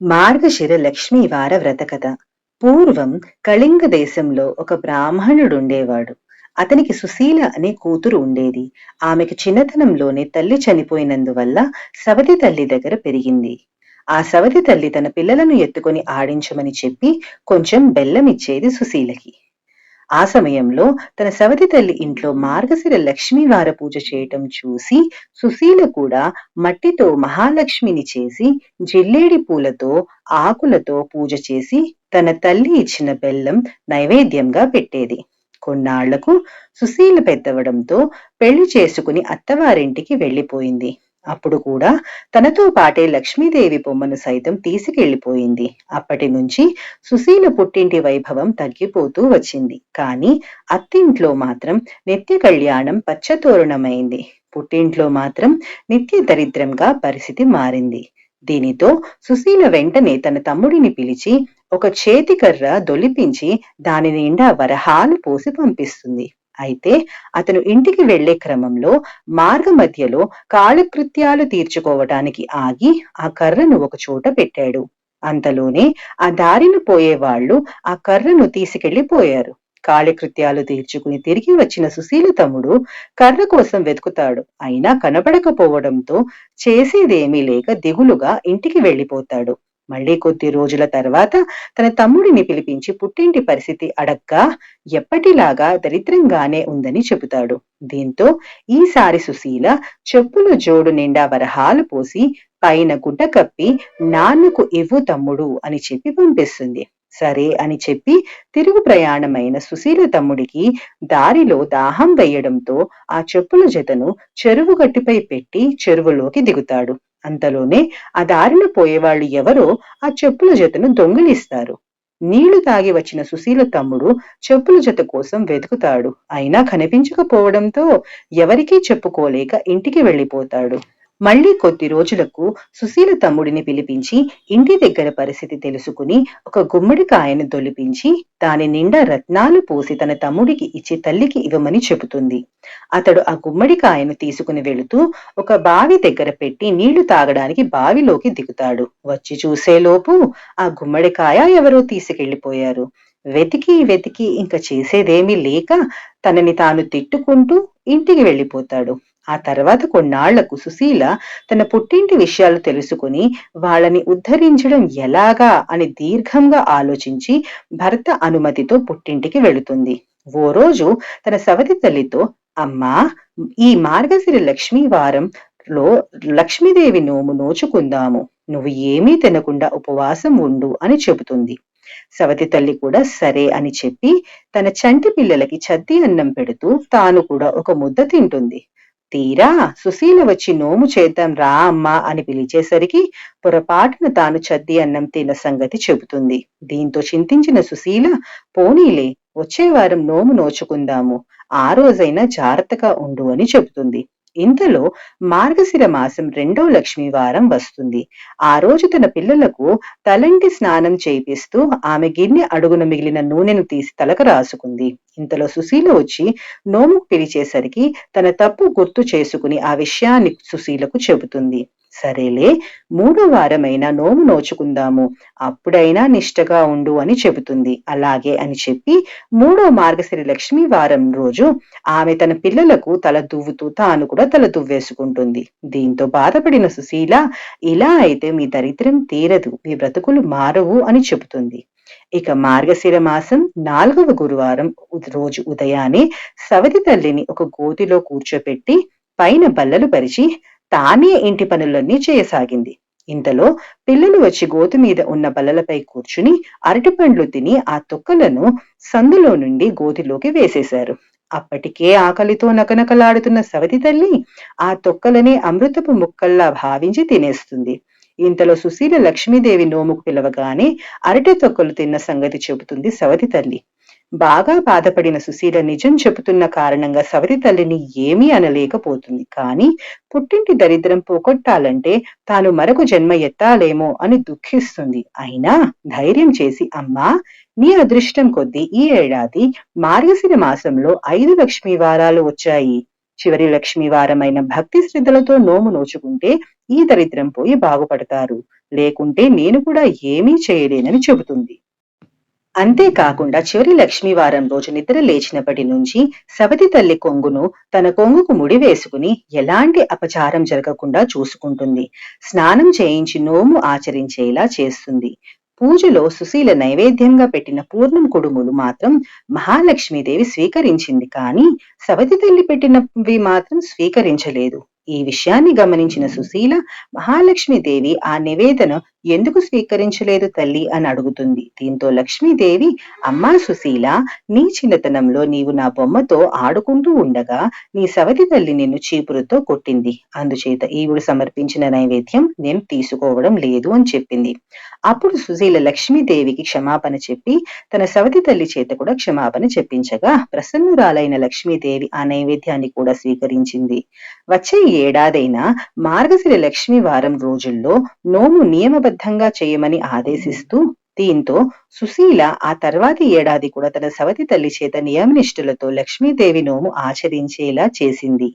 మార్గశిర లక్ష్మీవార వ్రతకథ పూర్వం కళింగ దేశంలో ఒక బ్రాహ్మణుడుండేవాడు అతనికి సుశీల అనే కూతురు ఉండేది. ఆమెకు చిన్నతనంలోనే తల్లి చనిపోయినందువల్ల సవతి తల్లి దగ్గర పెరిగింది. ఆ సవతి తల్లి తన పిల్లలను ఎత్తుకొని ఆడించమని చెప్పి కొంచెం బెల్లం ఇచ్చేది సుశీలకి. ఆ సమయంలో తన సవతి తల్లి ఇంట్లో మార్గశిర లక్ష్మీవార పూజ చేయటం చూసి సుశీల కూడా మట్టితో మహాలక్ష్మిని చేసి జిల్లేడి పూలతో ఆకులతో పూజ చేసి తన తల్లి ఇచ్చిన బెల్లం నైవేద్యంగా పెట్టేది. కొన్నాళ్ళకు సుశీల పెద్దవడంతో పెళ్ళి చేసుకుని అత్తవారింటికి వెళ్ళిపోయింది అప్పుడు కూడా తనతో పాటే లక్ష్మీదేవి బొమ్మను సైతం తీసుకెళ్ళిపోయింది అప్పటి నుంచి సుశీల పుట్టింటి వైభవం తగ్గిపోతూ వచ్చింది. కానీ అత్తింట్లో మాత్రం నిత్య కళ్యాణం పచ్చతోరణమైంది. పుట్టింట్లో మాత్రం నిత్య దరిద్రంగా పరిస్థితి మారింది. దీనితో సుశీల వెంటనే తన తమ్ముడిని పిలిచి ఒక చేతికర్ర దొలిపించి దాని నిండా వరహాలు పోసి పంపిస్తుంది. అయితే అతను ఇంటికి వెళ్ళే క్రమంలో మార్గ మధ్యలో కాలకృత్యాలు తీర్చుకోవటానికి ఆగి ఆ కర్రను ఒక చోట పెట్టాడు. అంతలోనే ఆ దారిన పోయే వాళ్ళు ఆ కర్రను తీసుకెళ్ళిపోయారు కాళకృత్యాలు తీర్చుకుని తిరిగి వచ్చిన సుశీల తమ్ముడు కర్ర కోసం వెతుకుతాడు. అయినా కనబడకపోవడంతో చేసేదేమీ లేక దిగులుగా ఇంటికి వెళ్ళిపోతాడు మళ్ళీ కొద్ది రోజుల తర్వాత తన తమ్ముడిని పిలిపించి పుట్టింటి పరిస్థితి అడగ్గా ఎప్పటిలాగా దరిద్రంగానే ఉందని చెబుతాడు. దీంతో ఈసారి సుశీల చెప్పుల జోడు నిండా వరహాలు పోసి పైన గుడ్డ కప్పి నాన్నకు ఇవ్వు తమ్ముడు అని చెప్పి పంపిస్తుంది. సరే అని చెప్పి తిరుగు ప్రయాణమైన సుశీల తమ్ముడికి దారిలో దాహం వేయడంతో ఆ చెప్పుల జతను చెరువు గట్టిపై పెట్టి చెరువులోకి దిగుతాడు. అంతలోనే ఆ దారిన పోయేవాళ్ళు ఎవరో ఆ చెప్పుల జతను దొంగిలిస్తారు. నీళ్ళు తాగి వచ్చిన సుశీల తమ్ముడు చెప్పుల జత కోసం వెతుకుతాడు. అయినా కనిపించకపోవడంతో ఎవరికీ చెప్పుకోలేక ఇంటికి వెళ్ళిపోతాడు. మళ్ళీ కొద్ది రోజులకు సుశీల తమ్ముడిని పిలిపించి ఇంటి దగ్గర పరిస్థితి తెలుసుకుని ఒక గుమ్మడికాయను దొలిపించి దాని నిండా రత్నాలు పోసి తన తమ్ముడికి ఇచ్చి తల్లికి ఇవ్వమని చెబుతుంది. అతడు ఆ గుమ్మడికాయను తీసుకుని వెళుతూ ఒక బావి దగ్గర పెట్టి నీళ్ళు తాగడానికి బావిలోకి దిగుతాడు. వచ్చి చూసేలోపు ఆ గుమ్మడికాయ ఎవరో తీసుకెళ్ళిపోయారు వెతికి వెతికి ఇంకా చేసేదేమీ లేక తనని తాను తిట్టుకుంటూ ఇంటికి వెళ్ళిపోతాడు. ఆ తర్వాత కొన్నాళ్ళకు సుశీల తన పుట్టింటి విషయాలు తెలుసుకుని వాళ్ళని ఉద్ధరించడం ఎలాగా అని దీర్ఘంగా ఆలోచించి భర్త అనుమతితో పుట్టింటికి వెళుతుంది. ఓ రోజు తన సవతి తల్లితో అమ్మా ఈ మార్గశిర లక్ష్మీ వారంలో లక్ష్మీదేవి నోము నోచుకుందాము. నువ్వు ఏమీ తినకుండా ఉపవాసం ఉండు అని చెబుతుంది. సవతి తల్లి కూడా సరే అని చెప్పి తన చంటి పిల్లలకి చద్ది అన్నం పెడుతూ తాను కూడా ఒక ముద్ద తింటుంది. తీరా సుశీల వచ్చి నోము చేద్దాం రా అమ్మా అని పిలిచేసరికి పొరపాటున తాను చద్ది అన్నం తిన్న సంగతి చెబుతుంది. దీంతో చింతించిన సుశీల పోనీలే వచ్చే వారం నోము నోచుకుందాము. ఆ రోజైనా జాగ్రత్తగా ఉండు అని చెబుతుంది. ఇంతలో మార్గశిర మాసం రెండో లక్ష్మి వారం వస్తుంది. ఆ రోజు తన పిల్లలకు తలంటి స్నానం చేయిస్తూ ఆమె గిన్నె అడుగున మిగిలిన నూనెను తీసి తలకు రాసుకుంది. ఇంతలో సుశీల వచ్చి నోము పిలిచేసరికి తన తప్పు గుర్తు చేసుకుని ఆ విషయాన్ని సుశీలకు చెబుతుంది. సరేలే మూడో వారమైనా నోము నోచుకుందాము. అప్పుడైనా నిష్టగా ఉండు అని చెబుతుంది. అలాగే అని చెప్పి మూడో మార్గశ్రీ లక్ష్మి వారం రోజు ఆమె తన పిల్లలకు తల దువ్వుతూ తాను కూడా తల దువ్వేసుకుంటుంది. దీంతో బాధపడిన సుశీల ఇలా అయితే మీ దరిద్రం తీరదు మీ బ్రతుకులు మారవు అని చెబుతుంది. ఇక మార్గశిర మాసం నాలుగవ గురువారం రోజు ఉదయాన్నే సవతి తల్లిని ఒక గోతిలో కూర్చోపెట్టి పైన బల్లలు పరిచి తానే ఇంటి పనులన్నీ చేయసాగింది. ఇంతలో పిల్లలు వచ్చి గోతు మీద ఉన్న బల్లలపై కూర్చుని అరటిపండ్లు తిని ఆ తొక్కలను సందులో నుండి గోతిలోకి వేసేశారు. అప్పటికే ఆకలితో నకనకలాడుతున్న సవతి తల్లి ఆ తొక్కలనే అమృతపు ముక్కల్లా భావించి తినేస్తుంది. ఇంతలో సుశీల లక్ష్మీదేవి నోముకు పిలవగానే అరటి తొక్కలు తిన్న సంగతి చెబుతుంది సవతి తల్లి. బాగా బాధపడిన సుశీల నిజం చెబుతున్న కారణంగా సవతి తల్లిని ఏమీ అనలేకపోతుంది. కానీ పుట్టింటి దరిద్రం పోగొట్టాలంటే తాను మరొక జన్మ ఎత్తాలేమో అని దుఃఖిస్తుంది. అయినా ధైర్యం చేసి అమ్మా నీ అదృష్టం కొద్దీ ఈ ఏడాది మార్గశిర మాసంలో ఐదు లక్ష్మీ వారాలు వచ్చాయి. చివరి లక్ష్మీ వారమైన భక్తి శ్రద్ధలతో నోము నోచుకుంటే ఈ దరిద్రం పోయి బాగుపడతారు. లేకుంటే నేను కూడా ఏమీ చేయలేనని చెబుతుంది. అంతేకాకుండా చివరి లక్ష్మీవారం రోజు నిద్ర లేచినప్పటి నుంచి సవతి తల్లి కొంగును తన కొంగుకు ముడి వేసుకుని ఎలాంటి అపచారం జరగకుండా చూసుకుంటుంది. స్నానం చేయించి నోము ఆచరించేలా చేస్తుంది. పూజలో సుశీల నైవేద్యంగా పెట్టిన పూర్ణం కుడుములు మాత్రం మహాలక్ష్మీదేవి స్వీకరించింది కానీ సవతి తల్లి పెట్టినవి మాత్రం స్వీకరించలేదు. ఈ విషయాన్ని గమనించిన సుశీల మహాలక్ష్మీదేవి ఆ నివేదన ఎందుకు స్వీకరించలేదు తల్లి అని అడుగుతుంది. దీంతో లక్ష్మీదేవి అమ్మా సుశీల నీ చిన్నతనంలో నీవు నా బొమ్మతో ఆడుకుంటూ ఉండగా నీ సవతి తల్లి నిన్ను చీపురుతో కొట్టింది. అందుచేత ఈవిడు సమర్పించిన నైవేద్యం నేను తీసుకోవడం లేదు అని చెప్పింది. అప్పుడు సుశీల లక్ష్మీదేవికి క్షమాపణ చెప్పి తన సవతి తల్లి చేత కూడా క్షమాపణ చెప్పించగా ప్రసన్నురాలైన లక్ష్మీదేవి ఆ నైవేద్యాన్ని కూడా స్వీకరించింది. వచ్చే ఏడాదైనా మార్గశిర లక్ష్మి వారం రోజుల్లో నోము నియమబద్ధంగా చేయమని ఆదేశిస్తూ దీంతో సుశీల ఆ తర్వాతి ఏడాది కూడా తన సవతి తల్లి చేత నియమనిష్ఠులతో లక్ష్మీదేవి నోము ఆచరించేలా చేసింది.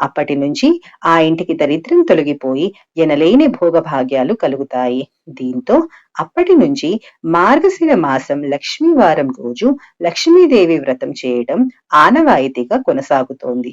అప్పటి నుంచి ఆ ఇంటికి దరిద్రం తొలగిపోయి ఎనలేని భోగభాగ్యాలు కలుగుతాయి. దీంతో అప్పటి నుంచి మార్గశిర మాసం లక్ష్మీవారం రోజు లక్ష్మీదేవి వ్రతం చేయడం ఆనవాయితీగా కొనసాగుతోంది.